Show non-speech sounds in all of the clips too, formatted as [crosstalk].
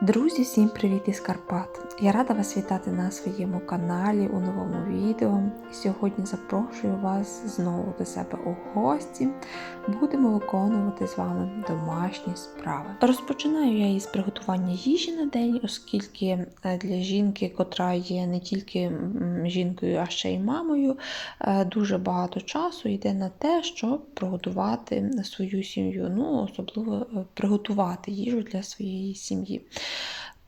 Друзі, всім привіт із Карпат! Я рада вас вітати на своєму каналі у новому відео. Сьогодні запрошую вас знову до себе у гості. Будемо виконувати з вами домашні справи. Розпочинаю я із приготування їжі на день, оскільки е, для жінки, котра є не тільки жінкою, а ще й мамою, е, дуже багато часу йде на те, щоб приготувати свою сім'ю. Ну, особливо е, приготувати їжу для своєї сім'ї.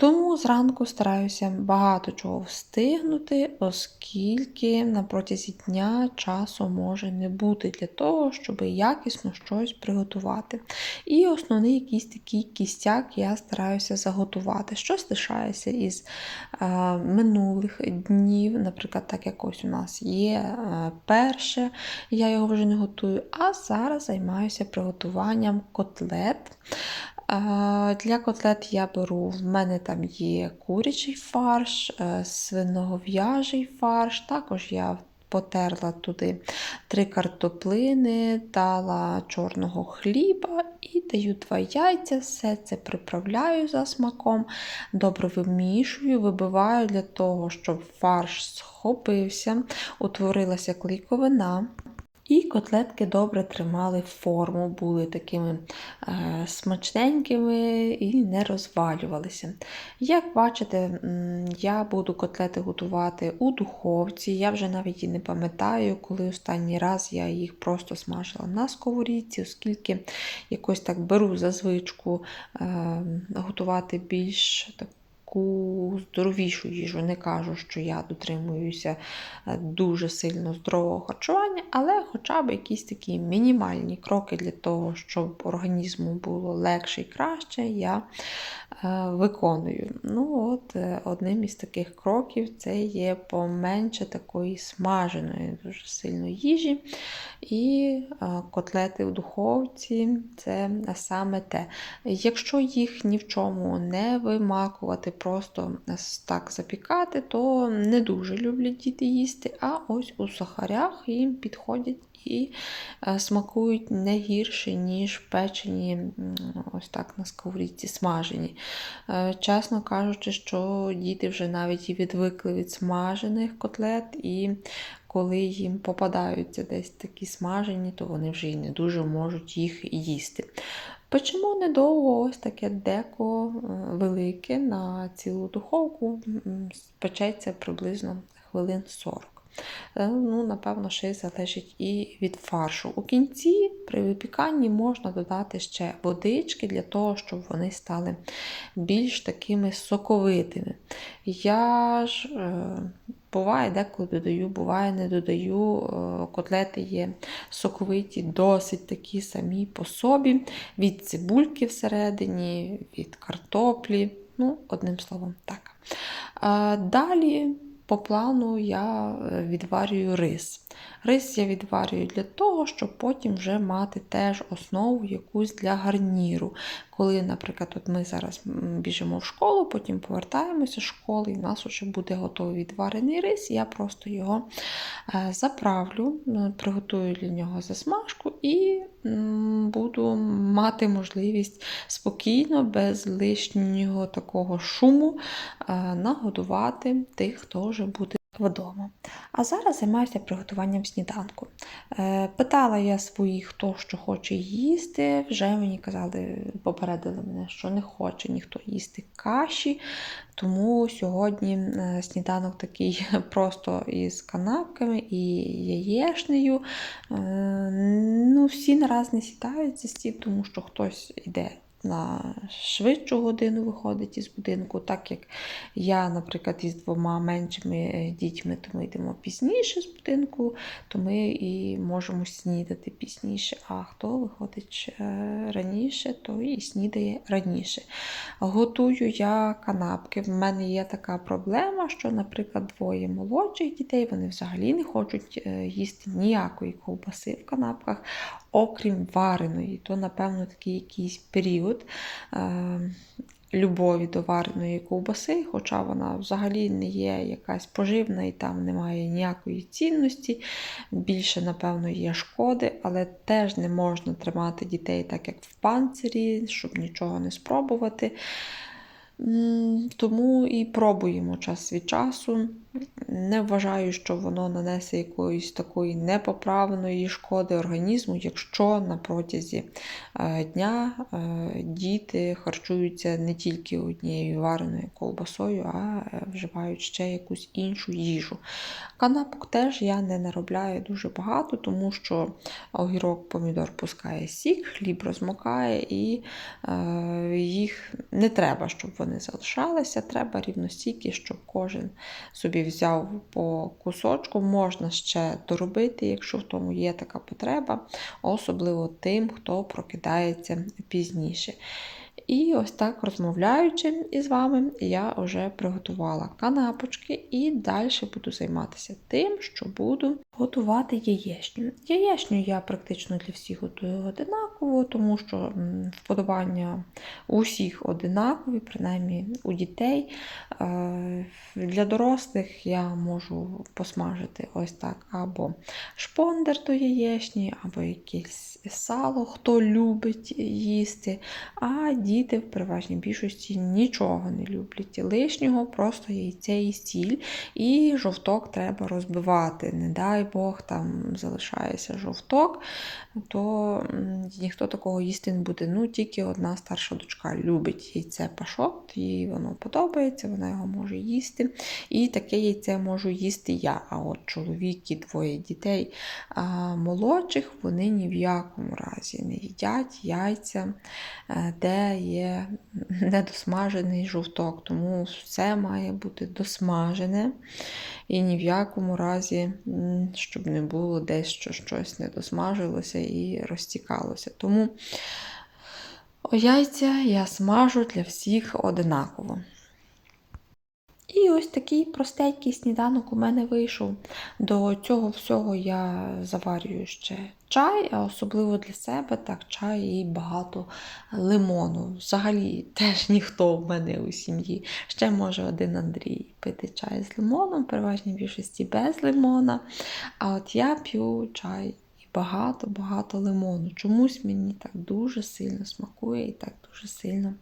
Тому зранку стараюся багато чого встигнути, оскільки на протязі дня часу може не бути для того, щоб якісно щось приготувати. І основний якийсь такий кістяк я стараюся заготувати. Щось лишається із е, минулих днів, наприклад, так як ось у нас є е, перше, я його вже не готую, а зараз займаюся приготуванням котлет. А, Для котлет я беру, в мене там є курячий фарш, е, свиногов'яжий фарш. Також я потерла туди три картоплини, дала чорного хліба і даю два яйця, все це приправляю за смаком, добре вимішую, вибиваю для того, щоб фарш схопився, утворилася клейковина. І котлетки добре тримали форму, були такими е, смачненькими і не розвалювалися. Як бачите, я буду котлети готувати у духовці. Я вже навіть і не пам'ятаю, коли останній раз я їх просто смажила на сковорідці, оскільки якось так беру за звичку е, готувати більш так таку здоровішу їжу. Не кажу, що я дотримуюся е, дуже сильно здорового харчування, але хоча б якісь такі мінімальні кроки для того, щоб організму було легше і краще, я виконую. Ну от, е, Одним із таких кроків це є поменше такої смаженої, дуже сильно їжі. І котлети в духовці це саме те. Якщо їх ні в чому не вимакувати, просто так запікати, то не дуже люблять діти їсти, а ось у сахарях їм підходять і е, смакують не гірше, ніж печені ось так на сковорідці смажені. Е, чесно кажучи, що діти вже навіть і відвикли від смажених котлет, і коли їм попадаються десь такі смажені, то вони вже і не дуже можуть їх їсти. Печемо недовго ось таке деко е, велике на цілу духовку, печеться приблизно хвилин 40. Е, ну, Напевно, ще й залежить і від фаршу. У кінці при випіканні можна додати ще водички для того, щоб вони стали більш такими соковитими. Я ж е, Буває, деколи додаю, буває, не додаю. Е, котлети є соковиті, досить такі самі по собі, від цибульки всередині, від картоплі. Ну, одним словом, так. Далі по плану я е, відварюю рис. Рис я відварюю для того, щоб потім вже мати теж основу якусь для гарніру. Коли, наприклад, от ми зараз біжимо в школу, потім повертаємося з школи, і в нас вже буде готовий відварений рис, я просто його е, заправлю, приготую для нього засмажку і буду мати можливість спокійно, без лишнього такого шуму е, нагодувати тих, хто вже буде вдома. А зараз займаюся приготуванням сніданку. Е, питала я своїх, хто що хоче їсти. Вже мені казали, попередили мене, що не хоче ніхто їсти каші. Тому сьогодні е, сніданок такий [laughs] просто із канапками і яєшнею. Е, ну, Всі нараз не сідають за стіл, тому що хтось йде на швидшу годину виходить із будинку, так як я, наприклад, із двома меншими е, дітьми, то ми йдемо пізніше з будинку, то ми і можемо снідати пізніше. А хто виходить е, раніше, то і снідає раніше. Готую я канапки. В мене є така проблема, що, наприклад, двоє молодших дітей вони взагалі не хочуть е, їсти ніякої ковбаси в канапках окрім вареної, то, напевно, такий якийсь період е, любові до вареної ковбаси, хоча вона взагалі не є якась поживна і там немає ніякої цінності. Більше, напевно, є шкоди, але теж не можна тримати дітей так, як в панцирі, щоб нічого не спробувати. Тому і пробуємо час від часу. Не вважаю, що воно нанесе якоїсь такої непоправної шкоди організму, якщо на протязі е, дня е, діти харчуються не тільки однією вареною ковбасою, а е, вживають ще якусь іншу їжу. Канапок теж я не наробляю дуже багато, тому що огірок, помідор пускає сік, хліб розмокає, і їх не треба, щоб вони залишалися. Треба рівно стільки, щоб кожен собі взяв по кусочку. Можна ще доробити, якщо в тому є така потреба, особливо тим, хто прокидається пізніше. І ось так розмовляючи із вами, я вже приготувала канапочки і далі буду займатися тим, що буду готувати яєчню. Яєчню я практично для всіх готую одинаково, тому що вподобання у всіх одинакові, принаймні у дітей. Е, Для дорослих я можу посмажити ось так або шпондер до яєчні, або якесь сало, хто любить їсти. А діти в переважній більшості нічого не люблять. Lишнього просто яйце і сіль, і жовток треба розбивати. Не дай Бог, там залишається жовток, то ніхто такого їсти не буде. Ну, тільки одна старша дочка любить яйце пашот, їй воно подобається, вона його може їсти. І таке яйце можу їсти я. А от чоловік і двоє дітей а, молодших, вони ні в якому разі не їдять яйця, е, де є недосмажений жовток. Тому все має бути досмажене. І ні в якому разі, щоб не було десь що щось не досмажилося і розтікалося. Тому яйця я смажу для всіх одинаково. І ось такий простенький сніданок у мене вийшов. До цього всього я заварюю ще чай, а особливо для себе так чай і багато лимону. Взагалі теж ніхто в мене у сім'ї. Ще може один Андрій пити чай з лимоном, в переважній більшості без лимона. А от я п'ю чай і багато-багато лимону. Чомусь мені так дуже сильно смакує і так дуже сильно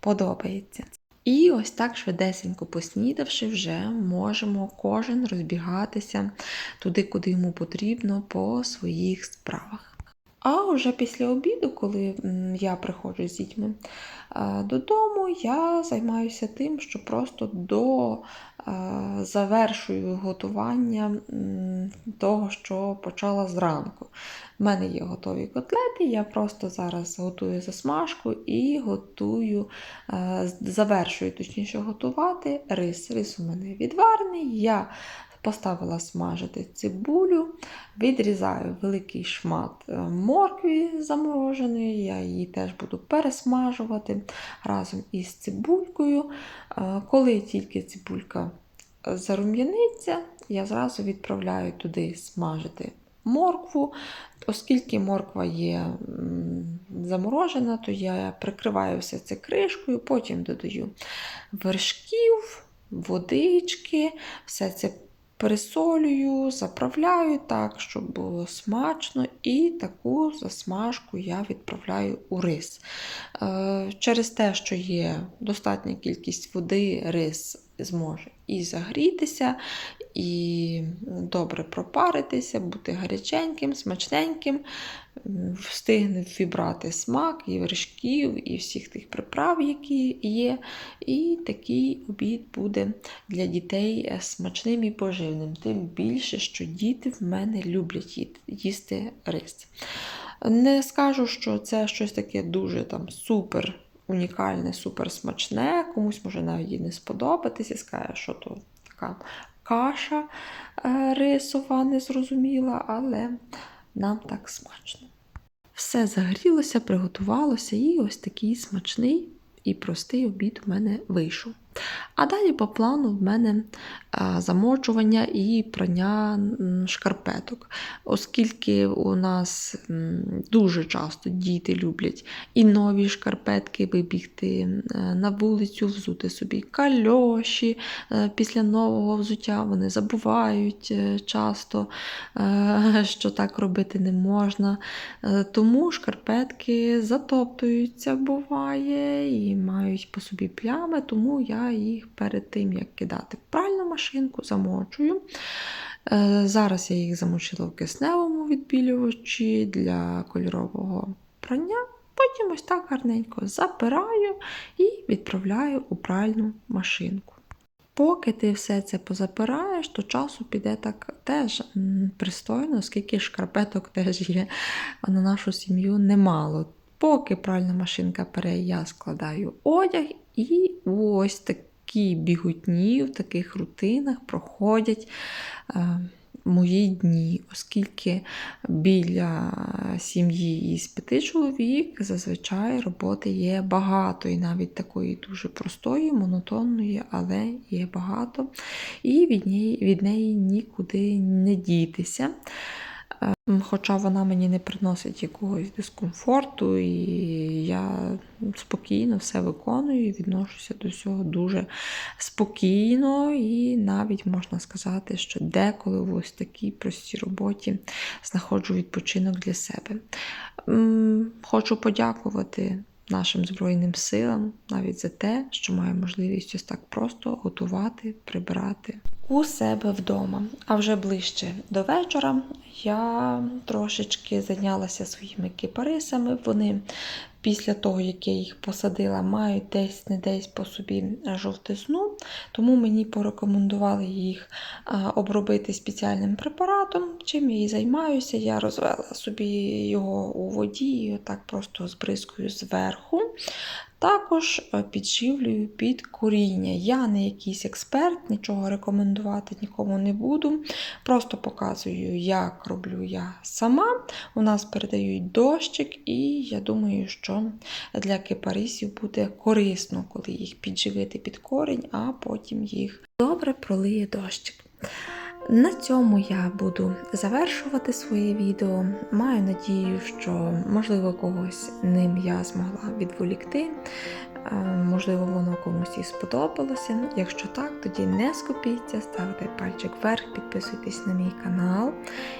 подобається. І ось так швидесенько поснідавши, вже можемо кожен розбігатися туди, куди йому потрібно, по своїх справах. А вже після обіду, коли я приходжу з дітьми е, додому, я займаюся тим, що просто до е, завершую готування того, що почала зранку. У мене є готові котлети, я просто зараз готую засмажку і готую, е, завершую точніше готувати рис. Рис у мене відварений. Я поставила смажити цибулю, відрізаю великий шмат е, моркві замороженої, я її теж буду пересмажувати разом із цибулькою. Е, Коли тільки цибулька зарум'яниться, я зразу відправляю туди смажити моркву. Оскільки морква є заморожена, то я прикриваю все це кришкою, потім додаю вершків, водички, все це пересолюю, заправляю так, щоб було смачно, і таку засмажку я відправляю у рис. Е, Через те, що є достатня кількість води, рис зможе і загрітися, і добре пропаритися, бути гаряченьким, смачненьким, встигне вібрати смак і вершків, і всіх тих приправ, які є. І такий обід буде для дітей е, смачним і поживним. Тим більше, що діти в мене люблять їсти рис. Не скажу, що це щось таке дуже там супер унікальне, супер смачне, комусь може навіть і не сподобатися, скаже, що то така каша е, рисова, незрозуміла, але нам так смачно. Все загрілося, приготувалося, і ось такий смачний і простий обід у мене вийшов. А далі по плану в мене замочування і прання шкарпеток, оскільки у нас дуже часто діти люблять і нові шкарпетки вибігти е, на вулицю, взути собі кальоші. Е, Після нового взуття вони забувають е, часто, е, [laughs] що так робити не можна. Е, Тому шкарпетки затоптуються, буває, і мають по собі плями, тому я їх перед тим, як кидати в пральну машинку, замочую. Е, Зараз я їх замочила в кисневому відбілювачі для кольорового прання. Потім ось так гарненько запираю і відправляю у пральну машинку. Поки ти все це позапираєш, то часу піде так теж пристойно, оскільки шкарпеток теж є на нашу сім'ю немало. Поки пральна машинка пере, я складаю одяг, і ось такі бігутні в таких рутинах проходять е, мої дні, оскільки біля сім'ї із п'яти чоловік зазвичай роботи є багато, і навіть такої дуже простої, монотонної, але є багато, і від неї, від неї нікуди не дітися. Ем, Хоча вона мені не приносить якогось дискомфорту, і я спокійно все виконую відношуся до цього дуже спокійно, і навіть можна сказати, що деколи в ось такій простій роботі знаходжу відпочинок для себе. Хочу подякувати нашим Збройним силам навіть за те, що має можливість ось так просто готувати, прибирати у себе вдома. А вже ближче до вечора я трошечки зайнялася своїми кипарисами. Вони після того, як я їх посадила, мають десь не десь по собі жовтизну, тому мені порекомендували їх обробити спеціальним препаратом. Чим я і займаюся, я розвела собі його у воді і отак просто збризкую зверху. Також е, підживлюю під коріння. Я не якийсь експерт, нічого рекомендувати нікому не буду. Просто показую, як роблю я сама. У нас передають дощик, і я думаю, що для кипарисів буде корисно, коли їх підживити під корінь, а потім їх добре пролиє дощик. На цьому я буду завершувати своє відео. Маю надію, що можливо когось ним я змогла відволікти. Е, Можливо, воно комусь і сподобалося. Якщо так, тоді не скупіться, ставте пальчик вверх, підписуйтесь на мій канал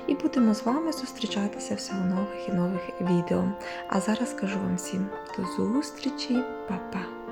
і будемо з вами зустрічатися все у нових і нових відео. А зараз кажу вам всім до зустрічі, Па-па!